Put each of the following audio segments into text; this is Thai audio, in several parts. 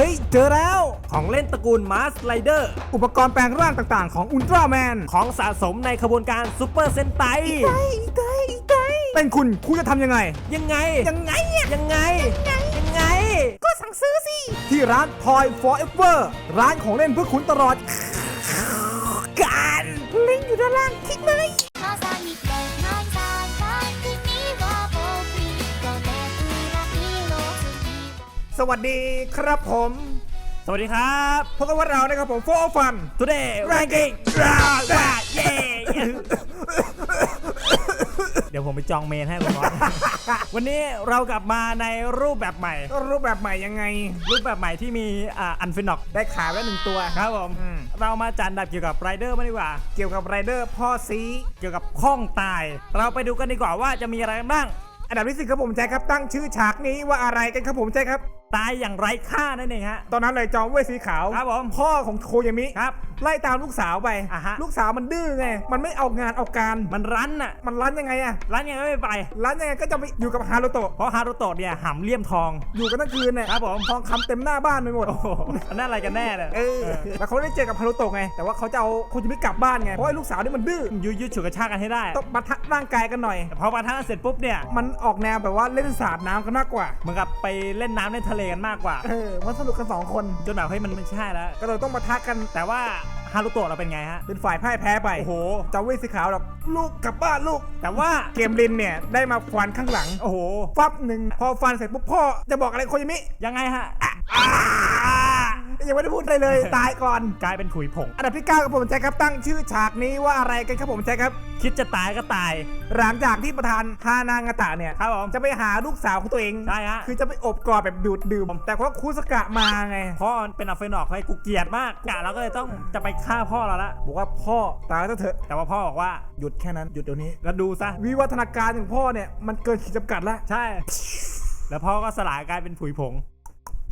เฮ้ย เจอแล้ว ของเล่นตระกูลมาสไลเดอร์ อุปกรณ์แปลงร่างต่างๆ ของอุลตร้าแมน ของสะสมในขบวนการซูเปอร์เซนไต เป็นคุณคุณจะทำยังไง ยังไง ยังไงอะยังไง ยังไง ก็สั่งซื้อสิ ที่ร้าน Toy Forever ร้านของเล่นเพื่อคุณตลอด การลิงก์อยู่ด้านล่างคลิกเลย สวัสดีครับผม สวัสดีครับพบกับว่าเรานะครับผมโฟร์ฟัน Today Ranking เย้เดี๋ยวผมไปจองเมนให้คุณบอสวันนี้เรากลับมาในรูปแบบใหม่ รูปแบบใหม่ยังไง รูปแบบใหม่ที่มีอ่าอันฟินอกได้ขายแล้วหนึ่งตัว ครับผม อืม เรามาจันดับเกี่ยวกับไรเดอร์มาดีกว่า เกี่ยวกับไรเดอร์พ่อซีเกี่ยวกับข้องตาย เราไปดูกันดีกว่าว่าจะมีอะไรบ้าง อันดับที่สิครับผมแจ็คครับตั้งชื่อฉากนี้ว่าอะไรกันครับผมแจ็คครับ ตายอย่างไร้ค่านั่นเองฮะ ตอนนั้นเลยจอมเวยสีขาวครับผม พ่อของโคยามิครับ ไล่ตามลูกสาวไป อ่าฮะ ลูกสาวมันดื้อไง มันไม่เอางานเอาการ มันรั้นน่ะมันรั้นยังไงอะรั้นยังไงไม่ไป รั้นยังไงก็จะไปอยู่กับฮารุโตะ เพราะฮารุโตะเนี่ยหำเลี่ยมทอง อยู่กันทั้งคืนเนี่ยครับผม ทองคำเต็มหน้าบ้านไปหมด โอ้โหอันนั่นอะไรกันแน่เนี่ยเออ แล้วเขาได้เจอกับฮารุโตะไง แต่ว่าเขาจะเอาโคยามิกลับบ้านไง เพราะไอ้ลูกสาวนี่มันดื้อ ยืดยืดฉุดกระชากกันให้ได้ต้องปะทะร่างกายกันหน่อย แต่พอปะทะเสร็จปุ๊บเนี่ย มันออกแนวแบบว่าเล่นสาดน้ำกันมากกว่า เหมือนกับไปเล่นน้ำเล่นทะเลกันมากกว่า เออ มันสนุกกันสองคน จนแบบเฮ้ยมันไม่ใช่แล้ว ก็เลยต้องปะทะกัน แต่ว่า ฮารุโตะเราเป็นไงฮะ เป็นฝ่ายพ่ายแพ้ไป โอ้โหจอมเวยสีขาวหรอกลูกกลับบ้านลูก แต่ว่าเกมลินเนี่ยได้มาฟันข้างหลัง โอ้โห ฟับหนึ่งพอฟันเสร็จปุ๊บพ่อจะบอกอะไรโคยามิ ยังไงฮะ ยังไม่ได้พูดอะไรเลย ตายก่อน กลายเป็นผุยผง อันดับที่9ครับผมแจ็คครับตั้งชื่อฉากนี้ว่าอะไรกันครับผมแจ็คครับ คิดจะตายก็ตาย หลังจากที่ประธานฮานางาตะเนี่ยครับผมจะไปหาลูกสาวของตัวเอง ใช่ฮะ คือจะไปอบกอดแบบดูดดื่ม แต่เพราะคุสกะมาไง พ่อมันเป็นอัลเฟนออกให้กูเกลียดมากกะเราก็เลยต้องจะไปฆ่าพ่อเราละบอกว่าพ่อตายแล้วเถอะ แต่ว่าพ่อบอกว่าหยุดแค่นั้นหยุดเดี๋ยวนี้ก็ดูซะวิวัฒนาการของพ่อเนี่ยมันเกินขีดจำกัดแล้ว ใช่ แล้วพ่อก็สลายกลายเป็นผุยผง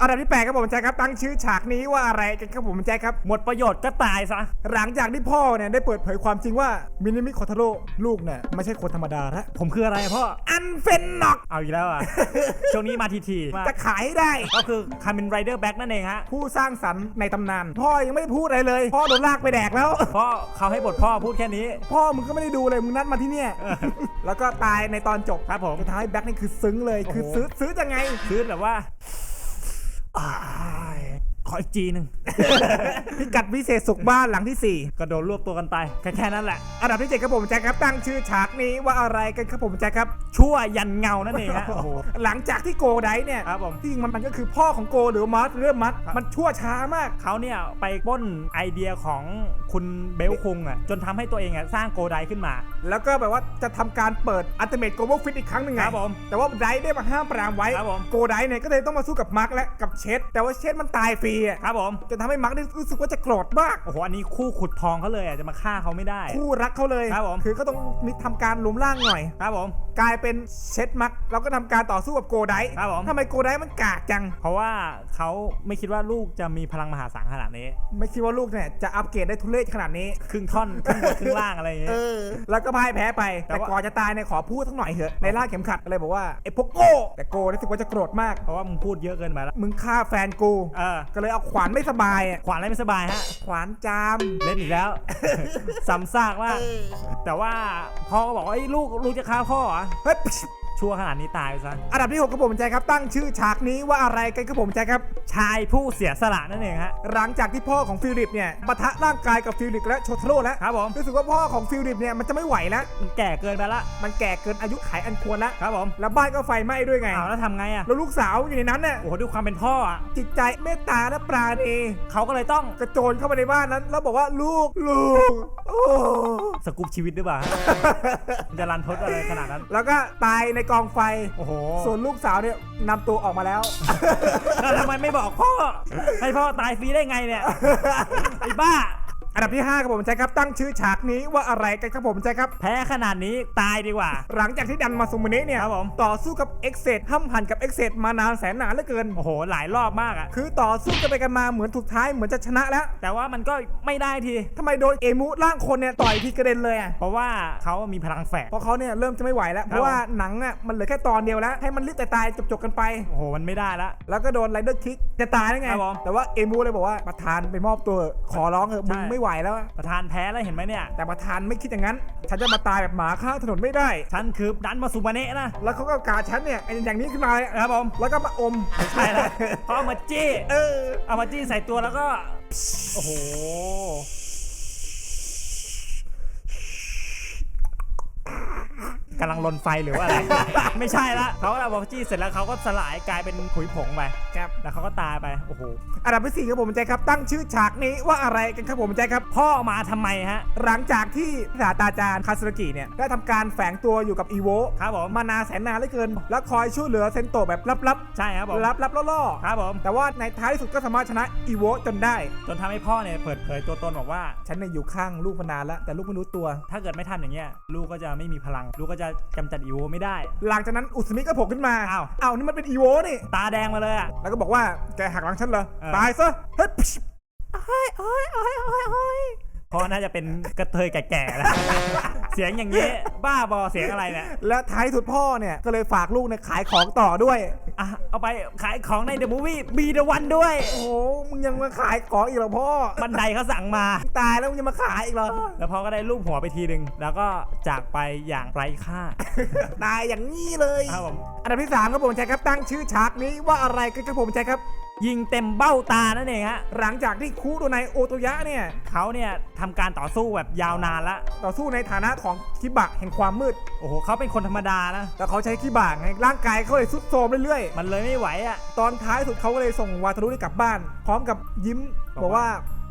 อันดับที่แปดครับผมแจ็คครับตั้งชื่อฉากนี้ว่าอะไรกันครับผมแจ็คครับ หมดประโยชน์ก็ตายซะ หลังจากที่พ่อเนี่ยได้เปิดเผยความจริงว่ามินิมิโคทาโร่ลูกเนี่ยไม่ใช่คนธรรมดาละผมคืออะไรอะพ่อ อันเฟนนอก เอาอีกแล้วอะ ช่วงนี้มาทีทีๆมาจะขายให้ได้ ก็คือคามินไรเดอร์แบ็กนั่นเองฮะ ผู้สร้างสรรค์ในตำนาน พ่อยังไม่ได้พูดอะไรเลย พ่อโดนลากไปแดกแล้ว พ่อเขาให้บทพ่อพูดแค่นี้ พ่อมึงก็ไม่ได้ดูเลยมึงนัดมาที่เนี่ย แล้วก็ตายในตอนจบครับผม สุดท้ายแบ็คนี่คือซึ้งเลยโอ้โหคือซื้อซื้อยังไงคือแบบว่า อ้าย ขออีกจีหนึ่ง พิกัดวิเศษสุขบ้านหลังที่ก็โดนรวบตัวกันไป แค่แค่นั้นแหละ4อันดับที่เจ็ดครับผมแจ็คครับตั้งชื่อฉากนี้ว่าอะไรกันครับผมแจ็คครับ ชั่วยันเงานั่นเองฮะโอ้โหหลังจากที่โกไดเนี่ยครับผมที่จริงมันมันก็คือพ่อของโกหรือมัสเรื่องมัสครับมันชั่วช้ามากเขาเนี่ยไปปล้นไอเดียของคุณเบลคุงอะจนทำให้ตัวเองอะสร้างโกไดขึ้นมา แล้วก็แบบว่าจะทำการเปิดอัลติเมทโกลบอลฟิตอีกครั้งหนึ่งไงครับผมแต่ว่าไดได้มาห้ามปรามไว้ครับผมโกไดเนี่ยก็เลยต้องมาสู้กับมาร์กและกับเชดแต่ว่าเชดมันตายฟรีอะครับผมจนทำให้มาร์กได้รู้สึกว่าจะโกรธมากโอ้โหอันนี้คู่ขุดทองเขาเลยอะจะมาฆ่าเขาไม่ได้ คู่รักเขาเลยครับผมคือก็ต้องมีทำการรวมร่างหน่อยครับผม กลายเป็นเชดมักเราก็ทำการต่อสู้กับโกไดครับผม ทำไมโกไดมันกากจัง เพราะว่าเขาไม่คิดว่าลูกจะมีพลังมหาศาลขนาดนี้ ไม่คิดว่าลูกเนี่ยจะอัปเกรดได้ทุเรศขนาดนี้ ครึ่งท่อน ครึ่งบนครึ่งล่างอะไรอย่างเงี้ยแล้วก็พ่ายแพ้ไป แต่แต่ว่า ก่อนจะตายเนี่ยขอพูดสักหน่อยเถอะในล่าเข็มขัดก็เลยบอกว่าไอ้พวกโก้แต่โก้รู้สึกว่าจะโกรธมาก เพราะว่ามึงพูดเยอะเกินไปแล้ว มึงฆ่าแฟนกู เออ ก็เลยเอาขวานไม่สบายอะขวานอะไรไม่สบายฮะ ขวานจาม เล่นอีกแล้ว ซ้ำซากมากแต่ว่าพ่อก็บอกว่าไอ้ยลูกลูกจะฆ่าพ่อเหรอเฮ้ย ชั่วขนาดนี้ตายไปซะ อันดับที่6ครับผมแจ็คครับตั้งชื่อฉากนี้ว่าอะไรกันครับผมแจ็คครับ ชายผู้เสียสละนั่นเองฮะ หลังจากที่พ่อของฟิลิปเนี่ยปะทะร่างกายกับฟิลิปและโชทาโร่แล้วครับผมรู้สึกว่าพ่อของฟิลิปเนี่ยมันจะไม่ไหวแล้ว มันแก่เกินไปละ มันแก่เกินอายุไขอันควรแล้วครับผม แล้วบ้านก็ไฟไหม้ด้วยไงอ้าวแล้วทำไงอะ แล้วลูกสาวอยู่ในนั้นเนี่ยโอ้โหด้วยความเป็นพ่ออะ จิตใจเมตตาและปราณีเขาก็เลยต้องกระโจนเข้ามาในบ้านนั้น แล้วบอกว่าลูกลูกโอ้สกูปชีวิตหรือเปล่าฮะมันจะรันทดอะไรขนาดนั้น แล้วก็ตายในกองไฟ โอ้โหส่วนลูกสาวเนี่ยนำตัวออกมาแล้ว แล้วทำไมไม่บอกพ่อ ให้พ่อตายฟรีได้ไงเนี่ย ไอ้บ้า อันดับที่5ครับผมใช่ครับตั้งชื่อฉากนี้ว่าอะไรกันครับผมใช่ครับ แพ้ขนาดนี้ตายดีกว่า หลังจากที่ดันมาซุมเนะเนี่ยครับผมต่อสู้กับเอ็กเซดห้ำหันกับเอ็กเซดมานานแสนนานเหลือเกิน โอ้โห หลายรอบมากอะคือต่อสู้กันไปกันมาเหมือนสุดท้ายเหมือนจะชนะแล้ว แต่ว่ามันก็ไม่ได้ทีทำไมโดนเอมุร่างคนเนี่ยต่อยทีกระเด็นเลยอะเพราะว่าเขามีพลังแฝงเพราะเขาเนี่ยเริ่มจะไม่ไหวแล้วเพราะว่าหนังอะมันเหลือแค่ตอนเดียวแล้ว ให้มันรีบตายๆจบๆกันไปโอ้โหมันไม่ได้ละแล้วก็โดนไรเดอร์คิกจะตายได้ไงครับผมแต่ว่าเอมูเลยบอกว่าประธานไปมอบตัวขอร้องเถอะใช่มึงไม่ไหวแล้วอะประธานแพ้แล้วเห็นไหมเนี่ยแต่ประธานไม่คิดอย่างนั้น ฉันจะมาตายแบบหมาข้างถนนไม่ได้ ฉันคือดันมาสุมาเนะนะแล้วเขาก็กาฉันเนี่ยอย่างนี้ขึ้นมาเลยครับผมแล้วก็มาอมใช่แล้วเขาเอามาจี้เออเอามาจี้ใส่ตัวแล้วก็โอ้โห กำลังลนไฟหรือว่าอะไร ไม่ใช่ละเขาเอามาจี้เสร็จแล้วเขาก็สลายกลายเป็นขุยผงไปครับแล้วเขาก็ตายไปโอ้โหอันดับที่สี่ครับผมใจครับตั้งชื่อฉากนี้ว่าอะไรกันครับผมใจครับ พ่อมาทำไมฮะ หลังจากที่ศาสตราจารย์คาสรากิเนี่ยได้ทำการแฝงตัวอยู่กับอีโวครับผม มานานแสนนานเหลือเกิน แล้วคอยช่วยเหลือเซนโตะแบบลับใช่ครับผมๆลับๆล่อครับผม ๆแต่ว่าในท้ายที่สุดก็สามารถชนะอีโวจนได้ จนทำให้พ่อเนี่ยเปิดเผยตัวตนบอกว่า ฉันเนี่ยอยู่ข้างลูกมานานแล้วแต่ลูกไม่รู้ตัว ถ้าเกิดไม่ทำอย่างเงี้ยลูกก็จะไม่มีพลัง ลูกก็จะกำจัดอีโวไม่ได้ หลังจากนั้นอุสมิก็โผล่ขึ้นมาอ้าว อ้าวนี่มันเป็นอีโวนี่ ตาแดงมาเลยอะ แล้วก็บอกว่าแกหักหลังฉันเหรอเออ ตายซะเฮ้ย โอ้ยโอ้ยโอ้ยโอ้ยโอ้ย เพราะน่าจะเป็นกระเทยแก่ๆแล้วเสียงอย่างนี้บ้าบอเสียงอะไรเนี่ยแล้วท้ายสุดพ่อเนี่ยก็เลยฝากลูกเนี่ยขายของต่อด้วย อะเอาไปขายของในเดอะมูฟวี่บีเดวันด้วย โอ้โหมึงยังมาขายของอีกเหรอพ่อบันไดเขาสั่งมา ตายแล้วมึงยังมาขายอีกเหรอแล้วพ่อก็ได้ลูบหัวไปทีหนึ่งแล้วก็จากไปอย่างไร้ค่าตายอย่างนี้เลยครับผมอันดับที่สามครับผมใช่ครับตั้งชื่อฉากนี้ว่าอะไรกันครับผมใช่ครับ ยิงเต็มเบ้าตานั่นเองฮะหลังจากที่คุโดไนโอโตยะเนี่ยเขาเนี่ยทำการต่อสู้แบบยาวนานละต่อสู้ในฐานะของคิบะแห่งความมืดโอ้โหเขาเป็นคนธรรมดานะแล้วเขาใช้คิบะไงร่างกายเขาเลยสุดโทรมเรื่อยมันเลยไม่ไหวอะๆตอนท้ายสุดเขาก็เลยส่งวาทารุนี่กลับบ้าน พร้อมกับยิ้มบบออกกว่าว่า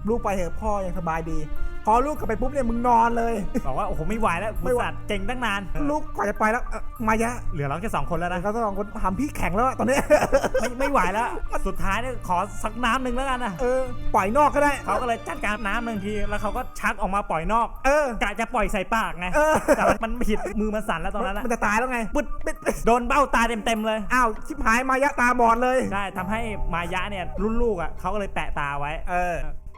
ลูกไปเถอะพ่อยังสบายดี พอลูกกลับไปปุ๊บเนี่ยมึงนอนเลย บอกว่าโอ้โหไม่ไหวแล้วไม่บริไหวษัทเก่งตั้งนาน ลูกกว่าจะไปแล้วเอ่อมายะเหลือเราแค่สองคนแล้วแต่นะเขาต้องคนทำพี่แข็งแล้วอะตอนนี้ ไม่ไม่ไหวแล้ว สุดท้ายเนี่ยขอสักน้ำหนึ่งแล้วกันนะเออ ปล่อยนอกก็ได้ เขาก็เลยจัดการน้ำหนึ่งที แล้วเขาก็ชักออกมาปล่อยนอกเออกะจะปล่อยใส่ปากไงเออ แต่มันผิดมือมันสั่นแล้วตอนนั้นอะมันจะตายแล้วไงปึ๊ดปึ๊ดปึ๊ดโดนเบ้าตาเต็มๆเลย อ้าวชิบหายมายะตาบอดเลย ใช่ทำให้มายะเนี่ยรุ่นลูกอะเขาก็เลยแปะตาไว้ เออ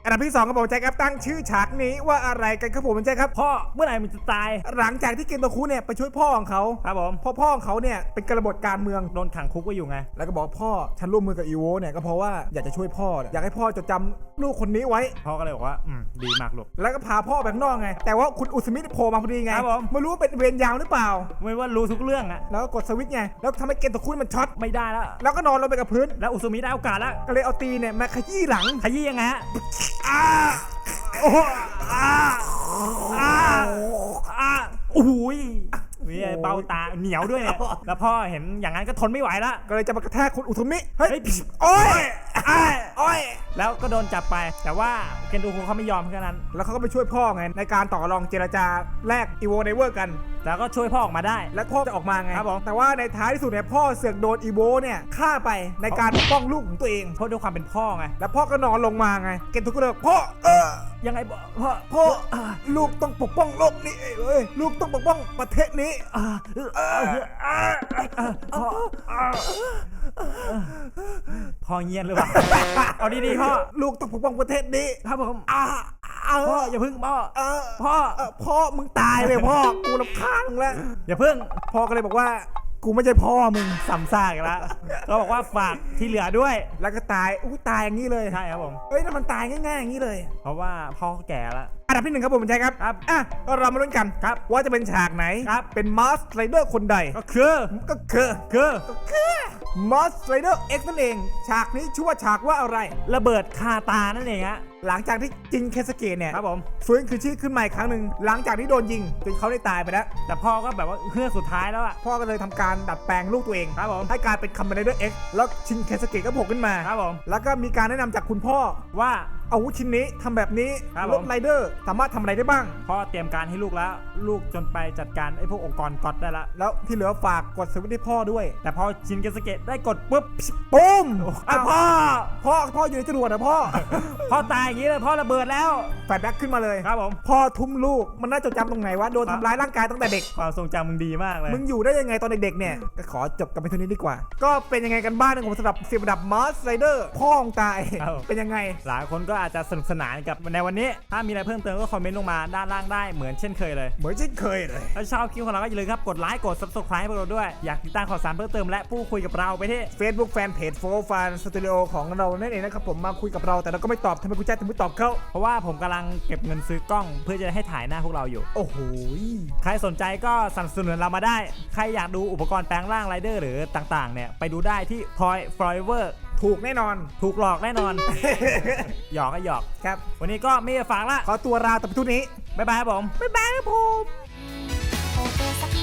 อันดับที่สองครับผมแจ็คครับตั้งชื่อฉากนี้ว่าอะไรกันครับผมแจ็คครับพ่อเมื่อไหร่มันจะตาย หลังจากที่เกนโตคุเนี่ยไปช่วยพ่อของเขาครับผมเพ่อพ่อของเขาเนี่ยเป็นกบฏการเมืองโดนขังคุกไว้อยู่ไงแล้วก็บอกพ่อฉันร่วมมือกับอีโวเนี่ยก็เพราะว่าอยากจะช่วยพ่อเนี่ยอยากให้พ่อจดจำลูกคนนี้ไว้พ่อก็เลยบอกว่าอืมดีมากลูกแล้วก็พาพ่อไปข้างนอกไง แต่ว่าคุณอุสมิโผล่มาพอดีไงครับผมไม่รู้ว่าเป็นเวรยาวหรือเปล่า ไม่ว่ารู้ทุกเรื่องอะแล้วก็กดสวิตช์ไงแล้วทำให้เกนโตคุมันช็อตไม่ได้แล้วแล้วก็นอนลงไปกับพื้นแล้วอุซุมิได้โอกาสแล้วก็เลยเอาตีเนี่ยมาขยี้หลังขยี้ยังไงฮะอ้าโอ้โหอ้าอ้าอะโอ้โหยนี่เบ้าตาเหนียวด้วยเนี่ยแล้วพ่อเห็นอย่างนั้นก็ทนไม่ไหวละก็เลยจะมากระแทกคุณอุสมิเฮ้ยเฮ้ยโอ้ยอ้ายโอ้ย แล้วก็โดนจับไป แต่ว่าเคนดูคุเขาไม่ยอมแค่นั้น แล้วเขาก็ไปช่วยพ่อไงในการต่อรองเจรจาแลกอีโวไนเวอร์กัน แล้วก็ช่วยพ่อออกมาได้ และพ่อจะออกมาไงครับผมแต่ว่าในท้ายที่สุดเนี่ยพ่อเสือกโดนอีโวเนี่ยฆ่าไปในการปกป้องลูกของตัวเองเพราะด้วยความเป็นพ่อไงแล้วพ่อก็นอนลงมาไงเกนทุกคนเลยพ่อเออยังไงพ่อพ่อลูกต้องปกป้องโลกนี้เอ้ยลูกต้องปกป้องประเทศนี้อ่าเออเออเออเออพ่ออ่าพ่อเงียนหรือเปล่าเอาดีๆพ่อลูกต้องปกป้องประเทศนี้ครับผมอ่าเอพ่อออย่าพึ่งพ่อเออพ่อเออพ่อมึงตายเลยพ่อกูรำคาญมึงแล้วอย่าพึ่งพ่อก็เลยบอกว่ากูไม่ใช่พ่อมึงสำซากอีกแล้วก็บอกว่าฝากที่เหลือด้วย แล้วก็ตายอู้ตายอย่างนี้เลยใช่ครับผมเฮ้ยแล้วมันตายง่ายๆอย่างนี้เลย เพราะว่าพ่อแก่แล้วอันดับที่หนึ่งครับผมใช่ครับครับอะก็เรามาลุ้นกันครับ ว่าจะเป็นฉากไหนครับเป็นมาสไรเดอร์คนใดก็คือก็คือคือ มาสไรเดอร์เอ็กนั่นเอง ฉากนี้ชื่อว่าฉากว่าอะไร ระเบิดคาตานั่นเองฮะหลังจากที่จิงเคสเกตเนี่ยครับผมฟื้นคืนชีพขึ้นมาอีกครั้งหนึ่งหลังจากที่โดนยิงจนเขาได้ตายไปแล้ว แต่พ่อก็แบบว่าเครื่องสุดท้ายแล้วอะพ่อก็เลยทำการดัดแปลงลูกตัวเองครับผมให้กลายเป็นคัมเบนเดอร์เอ็กแล้วชิงเคสเกตก็โผล่ขึ้นมาครับผมแล้วก็มีการแนะนำจากคุณพ่อว่า อาวุธชิ้นนี้ทำแบบนี้ครับรผถมไรเดอร์สามารถทำอะไรได้บ้าง พ่อเตรียมการให้ลูกแล้ว ลูกจนไปจัดการไอ้พวกองค์กรก๊อตได้ละ แล้วที่เหลือฝากกดสวิตช์ให้พ่อด้วยแต่พอชินเกสเกะได้กดปุ๊บ ปุ้มอ้าว พ่อ พ่อพ่ออยู่ในจรวดนะพ่อ พ่อตายอย่างนี้เลยพ่อระเบิดแล้ว แฟลชแบ็กขึ้นมาเลย ครับผม พ่อทุ่มลูกมันน่าจดจำตรงไหนวะโดนทำร้ายร่างกายตั้งแต่เด็ก ความทรงจำมึงดีมากเลย มึงอยู่ได้ยังไงตอนเด็กๆเนี่ย ก็ขอจบกันไปเท่านี้ดีกว่า ก็เป็นยังไงกันบ้างนะผมสำหรับสิบระดับมอสไรเดอร์พ่อของตาย ครับ เป็นยังไง หลายคนก็อาจจะสนุกสนานกับในวันนี้ ถ้ามีอะไรเพิ่มเติมก็คอมเมนต์ลงมาด้านล่างได้เหมือนเช่นเคยเลยเหมือนเช่นเคยเลยถ้าชอบคลิปของเราก็อย่าลืมครับกดไลค์กด subscribe ให้พวกเราด้วย อยากติดตามข่าวสารเพิ่มเติมและพูดคุยกับเราไปที่ Facebook Fanpage โฟร์ฟันสตูดิโอของเรานั่นเองนะครับผมมาคุยกับเราแต่เราก็ไม่ตอบทำไมคุณแจ๊ดถึงไม่ตอบเขาเพราะว่าผมกำลังเก็บเงินซื้อกล้อง เพื่อจะให้ถ่ายหน้าพวกเราอยู่ โอ้โหใครสนใจก็สนับสนุนเรามาได้ ใครอยากดูอุปกรณ์แปลงร่างไรเดอร์หรือต่างๆเนี่ยไปดูได้ที่ Toy Forever ถูกแน่นอน ถูกหลอกแน่นอน หยอกก็หยอก ครับ วันนี้ก็ไม่ฝากละ ขอตัวลาแต่เทุนนี้ บ๊ายบายครับผม บ๊ายบายครับผม